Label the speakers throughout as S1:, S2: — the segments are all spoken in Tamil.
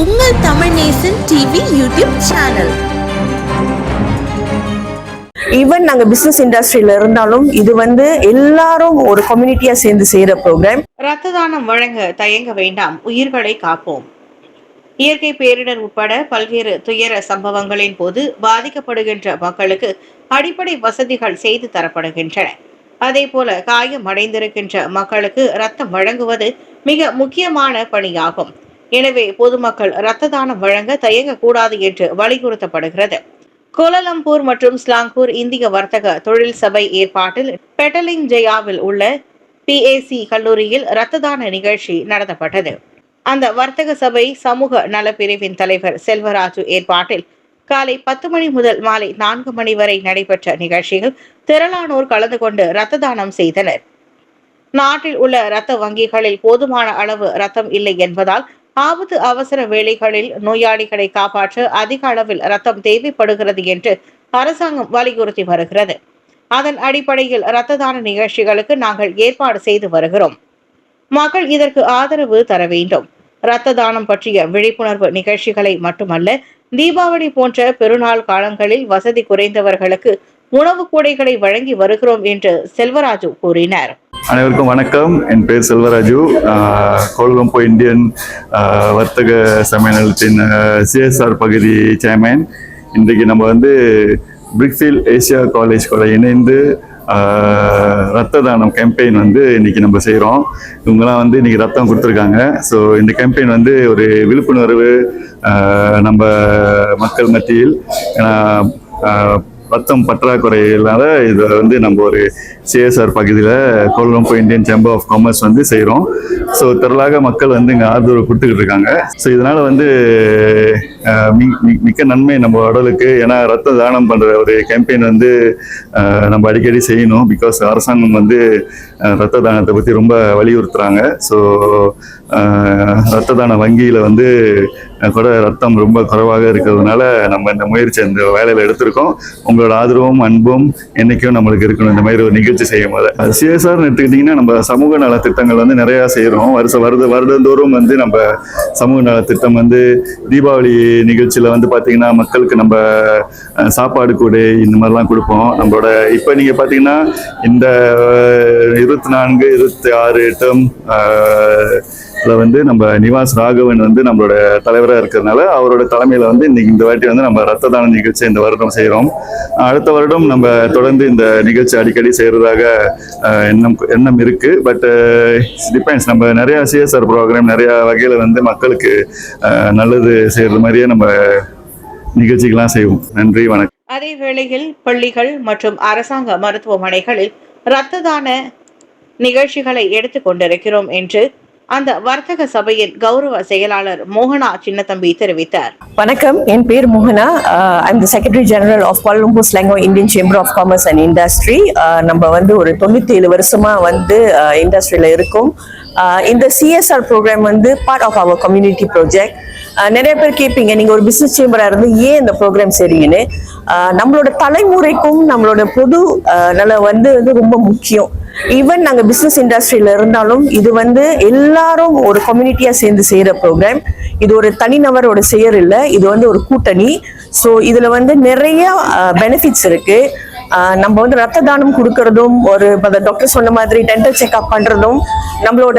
S1: உங்கள் Tamil Nesan TV YouTube channel.
S2: Even நாங்க பிசினஸ் இண்டஸ்ட்ரியில இருந்தாலும் இது வந்து எல்லாரும் ஒரு கம்யூனிட்டியா சேர்ந்து செய்யற ப்ரோக்ராம்
S3: இரத்த தானம் வழங்க தயங்க வேண்டாம். உயிர்களை காப்போம். இயற்கை பேரிடர் உட்பட பல்வேறு துயர சம்பவங்களின் போது பாதிக்கப்படுகின்ற மக்களுக்கு அடிப்படை வசதிகள் செய்து தரப்படுகின்றன. அதேபோல காயம் அடைந்திருக்கின்ற மக்களுக்கு ரத்தம் வழங்குவது மிக முக்கியமான பணியாகும். எனவே பொதுமக்கள் இரத்த தானம் வழங்க தயங்கக்கூடாது என்று வலியுறுத்தப்படுகிறது. கோலாலம்பூர் மற்றும் ஸ்லாங்கூர் இந்திய வர்த்தக தொழில் சபை ஏற்பாட்டில் பெட்டலிங் ஜெயாவில் உள்ள பிஏசி கல்லூரியில் இரத்த தான நிகழ்ச்சி நடத்தப்பட்டது. அந்த வர்த்தக சபை சமூக நலப்பிரிவின் தலைவர் செல்வராஜு ஏற்பாட்டில் காலை பத்து மணி முதல் மாலை நான்கு மணி வரை நடைபெற்ற நிகழ்ச்சியில் திரளானோர் கலந்து கொண்டு இரத்த தானம் செய்தனர். நாட்டில் உள்ள இரத்த வங்கிகளில் போதுமான அளவு ரத்தம் இல்லை என்பதால் ஆபத்து அவசர வேளைகளில் நோயாளிகளை காப்பாற்ற அதிக அளவில் ரத்தம் தேவைப்படுகிறது என்று அரசாங்கம் வலியுறுத்தி வருகிறது. அதன் அடிப்படையில் இரத்த தான நிகழ்ச்சிகளுக்கு நாங்கள் ஏற்பாடு செய்து வருகிறோம். மக்கள் இதற்கு ஆதரவு தர வேண்டும். இரத்த தானம் பற்றிய விழிப்புணர்வு நிகழ்ச்சிகளை மட்டுமல்ல தீபாவளி போன்ற பெருநாள் காலங்களில் வசதி குறைந்தவர்களுக்கு உணவு கூடைகளை வழங்கி வருகிறோம் என்று செல்வராஜு கூறினார்.
S4: அனைவருக்கும் வணக்கம். என் பேர் செல்வராஜு. ஆஹ் இந்தியன் வர்த்தக சம்மேளனத்தின் சிஎஸ்ஆர் பகுதி சேர்மேன் இன்றைக்கு நம்ம வந்து பிரிக்ஃபீல்ட் ஏசியா காலேஜ் கூட இணைந்து ரத்த தானம் கேம்பெயின் வந்து இன்னைக்கு நம்ம செய்கிறோம் இவங்கெல்லாம் வந்து இன்னைக்கு ரத்தம் கொடுத்துருக்காங்க. ஸோ இந்த கேம்பெயின் வந்து ஒரு விழிப்புணர்வு நம்ம மக்கள் மத்தியில் ஏன்னா ஆஹ் ரத்தம் பற்றாக்குறையினால இதை வந்து நம்ம ஒரு சிஎஸ்ஆர் பகுதியில் Colombo Indian chamber of commerce வந்து செய்கிறோம் ஸோ திரளாக மக்கள் வந்து இங்கே ஆதரவு கொடுத்துக்கிட்டு இருக்காங்க. ஸோ இதனால் வந்து மிக்க நன்மை நம்ம உடலுக்கு. ஏன்னா ரத்த தானம் பண்ணுற ஒரு கேம்பெயின் வந்து நம்ம அடிக்கடி செய்யணும். பிகாஸ் அரசாங்கம் வந்து ரத்த தானத்தை பற்றி ரொம்ப வலியுறுத்துறாங்க. ஸோ ரத்த தான வங்கியில் வந்து கூட ரத்தம் ரொம்ப குறைவாக இருக்கிறதுனால நம்ம இந்த முயற்சி இந்த வேலையில் எடுத்திருக்கோம். உங்களோட ஆதரவும் அன்பும் என்னைக்கும் நம்மளுக்கு இருக்கணும். இந்த மாதிரி ஒரு நிகழ்ச்சி செய்யும் போது. சிஎஸ்ஆர்னு எடுத்துக்கிட்டிங்கன்னா நம்ம சமூக நல திட்டங்கள் வந்து நிறையா செய்கிறோம் வருஷ வருட வருடந்தோறும் வந்து நம்ம சமூக நல திட்டம் வந்து தீபாவளி நிகழ்ச்சியில் வந்து பார்த்தீங்கன்னா மக்களுக்கு நம்ம அஹ், சாப்பாடு கூடை இந்த மாதிரிலாம் கொடுப்போம். நம்மளோட இப்போ நீங்கள் பார்த்தீங்கன்னா இந்த இருபத்தி நான்கு இருபத்தி ஆறு டேர்ம் இதில் வந்து நம்ம நிவாஸ் ராகவன் வந்து நம்மளோட தலைவராக இருக்கிறதுனால அவரோட தலைமையில் வந்து இன்னைக்கு இந்த வாட்டி வந்து நம்ம ரத்த தான நிகழ்ச்சி இந்த வருடம் செய்கிறோம் அடுத்த வருடம் நம்ம தொடர்ந்து இந்த நிகழ்ச்சி அடிக்கடி செய்கிறதாக எண்ணம் எண்ணம் இருக்குது பட் டிபெண்ட்ஸ் நம்ம நிறையா சிஎஸ்ஆர் ப்ரோக்ராம் நிறையா வகையில் வந்து மக்களுக்கு நல்லது செய்கிறது மாதிரியே நம்ம நிகழ்ச்சிகள்லாம் செய்வோம். நன்றி வணக்கம்.
S3: அதே வேளையில் பள்ளிகள் மற்றும் அரசாங்க மருத்துவமனைகளில் இரத்த தான நிகழ்ச்சிகளை எடுத்துக் கொண்டிருக்கிறோம் என்று அந்த வர்த்தக சபையின் கௌரவ செயலாளர் மோகனா சின்னத்தம்பி தெரிவித்தார்.
S2: வணக்கம். என் பேர் மோகனா. I'm the secretary general of Colombo ஸ்லாங்கோ Indian chamber of commerce and industry நம்ம வந்து ஒரு தொண்ணூத்தி ஏழு வருஷமா வந்து இண்டஸ்ட்ரியில இருக்கோம். இந்த சிஎஸ்ஆர் ப்ரோக்ராம் வந்து part of our community project நிறைய பேர் கேட்பீங்க நீங்க ஒரு பிசினஸ் சேம்பரா இருந்து ஏன் இந்த ப்ரோக்ராம் செய்றீங்கன்னு. நம்மளோட தலைமுறைக்கும் நம்மளோட பொது ஆஹ் நல வந்து வந்து ரொம்ப முக்கியம். ஈவன் நாங்கள் பிஸ்னஸ் இண்டஸ்ட்ரியில் இருந்தாலும் இது வந்து எல்லாரும் ஒரு கம்யூனிட்டியாக சேர்ந்து செய்கிற ப்ரோக்ராம் இது ஒரு தனிநபரோட செயல் இல்லை இது வந்து ஒரு கூட்டணி. ஸோ இதில் வந்து நிறைய பெனிஃபிட்ஸ் இருக்குது நம்ம வந்து ரத்த தானம் கொடுக்கறதும் ஒரு டாக்டர் சொன்ன மாதிரி டென்டல் செக்அப் பண்ணுறதும் நம்மளோட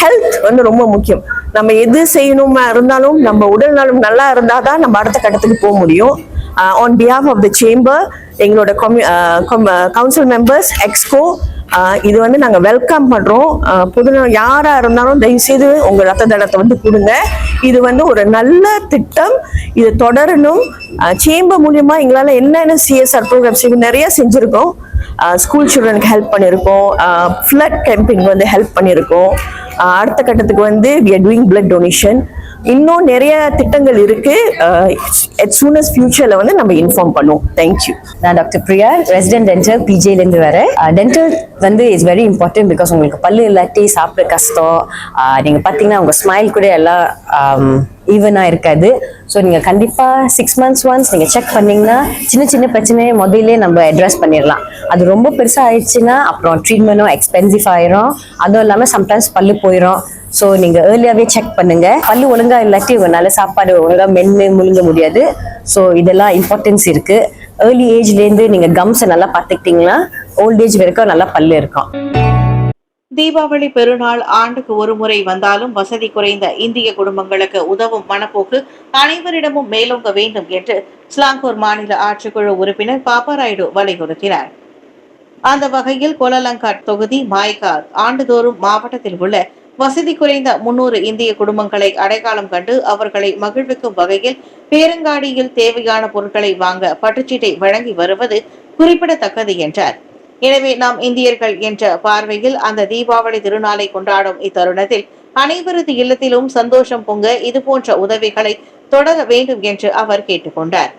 S2: ஹெல்த் வந்து ரொம்ப முக்கியம். நம்ம எது செய்யணுமா இருந்தாலும் நம்ம உடல் நலம் நல்லா இருந்தால் தான் நம்ம அடுத்த கட்டத்துக்கு போக முடியும். On behalf of the chamber எங்களோட கவுன்சில் மெம்பர்ஸ் எக்ஸ்கோ இது வந்து நாங்கள் வெல்கம் பண்ணுறோம் புது யாராக இருந்தாலும் தயவுசெய்து உங்கள் ரத்த தானத்தை வந்து கொடுங்க. இது வந்து ஒரு நல்ல திட்டம். இது தொடரணும். சேம்பர் மூலியமாக எங்களால் என்னென்ன சிஎஸ்ஆர் ப்ரோக்ராம்ஸ் நிறைய செஞ்சுருக்கோம். ஸ்கூல் சில்ட்ரனுக்கு ஹெல்ப் பண்ணியிருக்கோம் ஃப்ளட் கேம்பிங் வந்து ஹெல்ப் பண்ணியிருக்கோம் அடுத்த கட்டத்துக்கு வந்து we are doing blood donation இன்னும் நிறைய திட்டங்கள் இருக்கு. அட் சூனஸ் ஃபியூச்சர்ல வந்து நம்ம இன்ஃபார்ம் பண்ணுவோம். தேங்க்யூ
S5: நான் டாக்டர் பிரியா ரெசிடென்ட் டென்டல் பிஜேலேருந்து வரேன். டென்டல் வந்து இஸ் வெரி இம்பார்ட்டன்ட் பிகாஸ் உங்களுக்கு பல்லு இல்லாட்டி சாப்பிட கஷ்டம். நீங்கள் நீங்க பார்த்தீங்கன்னா உங்க ஸ்மைல் கூட எல்லாம் ஈவனாக இருக்காது. ஸோ நீங்கள் கண்டிப்பாக சிக்ஸ் மந்த்ஸ் ஒன்ஸ் நீங்கள் செக் பண்ணிங்கன்னா சின்ன சின்ன பிரச்சனையை முதல்ல நம்ம அட்ரஸ் பண்ணிடலாம். அது ரொம்ப பெருசாக ஆயிடுச்சுன்னா அப்புறம் ட்ரீட்மெண்ட்டும் எக்ஸ்பென்சிவ் ஆயிரும். அதுவும் இல்லாமல் சம்டைம்ஸ் பல்லு போயிடும் ஸோ நீங்கள் ஏர்லியாகவே செக் பண்ணுங்க. பல்லு ஒழுங்கா இல்லாட்டி உங்களால சாப்பாடு ஒழுங்காக மென்று முழுங்க முடியாது. ஸோ இதெல்லாம் இம்பார்ட்டன்ஸ் இருக்கு. ஏர்லி ஏஜ்லேருந்து நீங்க கம்ஸை நல்லா பார்த்துக்கிட்டீங்கன்னா ஓல்ட் ஏஜ் வரைக்கும் நல்லா பல்லு இருக்கும்.
S3: தீபாவளி பெருநாள் ஆண்டுக்கு ஒரு முறை வந்தாலும் வசதி குறைந்த இந்திய குடும்பங்களுக்கு உதவும் மனப்போக்கு அனைவரிடமும் மேலோங்க வேண்டும் என்று ஸ்லாங்கூர் மாநில ஆட்சிக்குழு உறுப்பினர் பாப்பாராயுடு வலியுறுத்தினார். அந்த வகையில் கோலலங்காட் தொகுதி மாய்கார் ஆண்டுதோறும் மாவட்டத்தில் உள்ள வசதி குறைந்த முன்னூறு இந்திய குடும்பங்களை அடையாளம் கண்டு அவர்களை மகிழ்விக்கும் வகையில் பேரங்காடியில் தேவையான பொருட்களை வாங்க பட்டுச்சீட்டை வழங்கி வருவது குறிப்பிடத்தக்கது என்றார். எனவே நாம் இந்தியர்கள் என்ற பார்வையில் அந்த தீபாவளி திருநாளை கொண்டாடும் இத்தருணத்தில் அனைவரது இல்லத்திலும் சந்தோஷம் பொங்க இது போன்ற உதவிகளை தொடர வேண்டும் என்று அவர் கேட்டுக்கொண்டார்.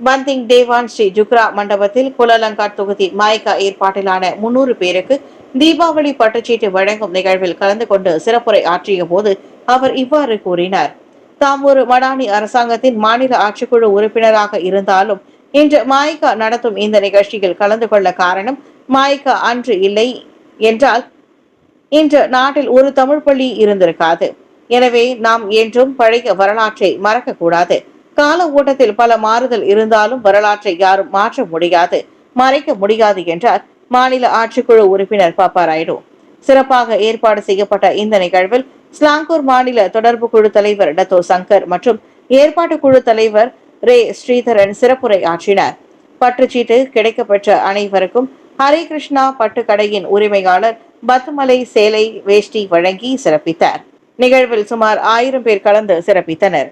S3: பந்திங் தேவான் ஸ்ரீ ஜுக்ரா மண்டபத்தில் குலலங்கார் தொகுதி மாய்கா ஏற்பாட்டிலான முன்னூறு பேருக்கு தீபாவளி பட்டுச்சீட்டு வழங்கும் நிகழ்வில் கலந்து கொண்டு சிறப்புரை ஆற்றிய போது அவர் இவ்வாறு கூறினார். தாம் ஒரு மடானி அரசாங்கத்தின் மாநில ஆட்சிக்குழு உறுப்பினராக இருந்தாலும் இன்று மாயிகா நடத்தும் இந்த நிகழ்ச்சியில் கலந்து கொள்ள காரணம் மாயிகா அன்று இல்லை என்றால் இன்று நாட்டில் ஒரு தமிழ் பள்ளி இருந்திருக்காது. எனவே நாம் என்றும் பழைய வரலாற்றை மறக்கக்கூடாது. கால ஓட்டத்தில் பல மாறுதல் இருந்தாலும் வரலாற்றை யாரும் மாற்ற முடியாது. மறைக்க முடியாது என்றார். மாநில ஆட்சிக்குழு உறுப்பினர் பாப்பா ராயுடு. சிறப்பாக ஏற்பாடு செய்யப்பட்ட இந்த நிகழ்வில் ஸ்லாங்கூர் மாநில தொடர்பு குழு தலைவர் டத்தோ சங்கர் மற்றும் ஏற்பாட்டு குழு தலைவர் ரே ஸ்ரீதரன் சிறப்புரை ஆற்றினர். பற்றுச்சீட்டு கிடைக்கப்பெற்ற அனைவருக்கும் ஹரே கிருஷ்ணா பட்டுக்கடையின் உரிமையாளர் பத்துமலை சேலை வேஷ்டி வழங்கி சிறப்பித்தார். நிகழ்வில் சுமார் ஆயிரம் பேர் கலந்து சிறப்பித்தனர்.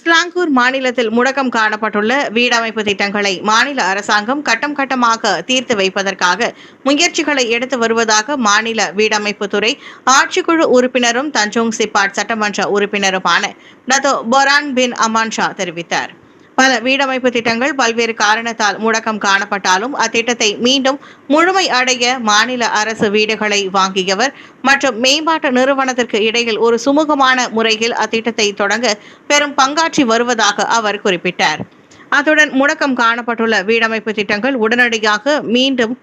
S3: ஸ்லாங்கூர் மாநிலத்தில் முடக்கம் காணப்பட்டுள்ள வீடமைப்பு திட்டங்களை மாநில அரசாங்கம் கட்டம் கட்டமாக தீர்த்து வைப்பதற்காக முயற்சிகளை எடுத்து வருவதாக மாநில வீடமைப்பு துறை ஆட்சிக்குழு உறுப்பினரும் தஞ்சோங் சிப்பாட் சட்டமன்ற உறுப்பினருமான Dato Borhan bin Aman Shah தெரிவித்தார். பல வீடமைப்பு திட்டங்கள் பல்வேறு காரணத்தால் முடக்கம் காணப்பட்டாலும் அத்திட்டத்தை மீண்டும் முழுமை அடைய மாநில அரசு வீடுகளை வாங்கியவர் மற்றும் மேம்பாட்டு நிறுவனத்திற்கு இடையில் ஒரு சுமூகமான முறையில் அத்திட்டத்தை தொடங்க பெரும் பங்காற்றி வருவதாக அவர் குறிப்பிட்டார். அத்துடன் முடக்கம் காணப்பட்டுள்ள வீடமைப்பு திட்டங்கள் உடனடியாக மீண்டும்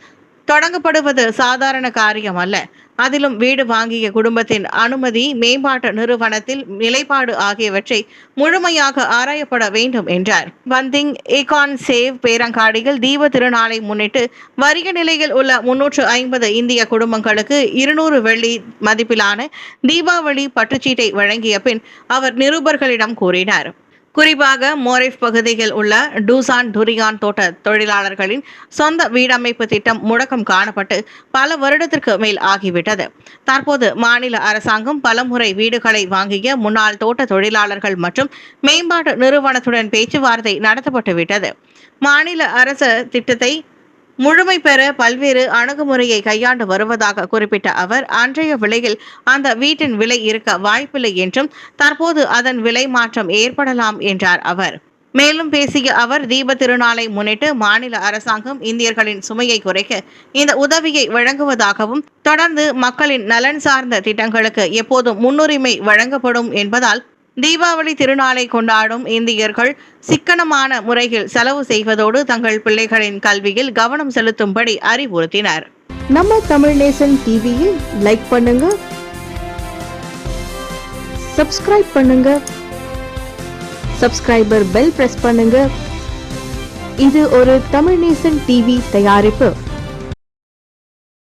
S3: தொடங்கப்படுவது சாதாரண காரியம் அல்ல. அதிலும் வீடு வாங்கிய குடும்பத்தின் அனுமதி மேம்பாட்டு நிறுவனத்தில் நிலைப்பாடு ஆகியவற்றை முழுமையாக ஆராயப்பட வேண்டும் என்றார். வந்திங் இகான் சேவ் பேரங்காடியில் தீப திருநாளை முன்னிட்டு வறிய நிலையில் உள்ள முன்னூற்று ஐம்பது இந்திய குடும்பங்களுக்கு இருநூறு வெள்ளி மதிப்பிலான தீபாவளி பட்டுச்சீட்டை வழங்கிய பின் அவர் நிருபர்களிடம் கூறினார். குறிப்பாக மோரிஃப் பகுதியில் உள்ள டூசான் டுரியான் தோட்ட தொழிலாளர்களின் சொந்த வீடமைப்பு திட்டம் முடக்கம் காணப்பட்டு பல வருடத்திற்கு மேல் ஆகிவிட்டது. தற்போது மாநில அரசாங்கம் பலமுறை வீடுகளை வாங்கிய முன்னாள் தோட்ட தொழிலாளர்கள் மற்றும் மேம்பாட்டு நிறுவனத்துடன் பேச்சுவார்த்தை நடத்தப்பட்டுவிட்டது. மாநில அரசு திட்டத்தை முழுமை பெற பல்வேறு அணுகுமுறையை கையாண்டு வருவதாக குறிப்பிட்ட அவர் அன்றைய விலையில் அந்த வீட்டின் விலை இருக்க வாய்ப்பில்லை என்றும் தற்போது அதன் விலை மாற்றம் ஏற்படலாம் என்றார் அவர். மேலும் பேசிய அவர் தீப திருநாளை முன்னிட்டு மாநில அரசாங்கம் இந்தியர்களின் சுமையை குறைக்க இந்த உதவியை வழங்குவதாகவும் தொடர்ந்து மக்களின் நலன் சார்ந்த திட்டங்களுக்கு எப்போதும் முன்னுரிமை வழங்கப்படும் என்பதால் தீபாவளி திருநாளை கொண்டாடும் இந்தியர்கள் சிக்கனமான முறையில் செலவு செய்வதோடு தங்கள் பிள்ளைகளின் கல்வியில் கவனம் செலுத்தும்படி அறிவுறுத்தினர்.
S1: நம்ம தமிழ் நேசன் டிவியில் லைக் பண்ணுங்க. சப்ஸ்கிரைப் பண்ணுங்க. சப்ஸ்கிரைபர் பெல் பிரஸ் பண்ணுங்க. இது ஒரு தமிழ் நேசன் டிவி தயாரிப்பு.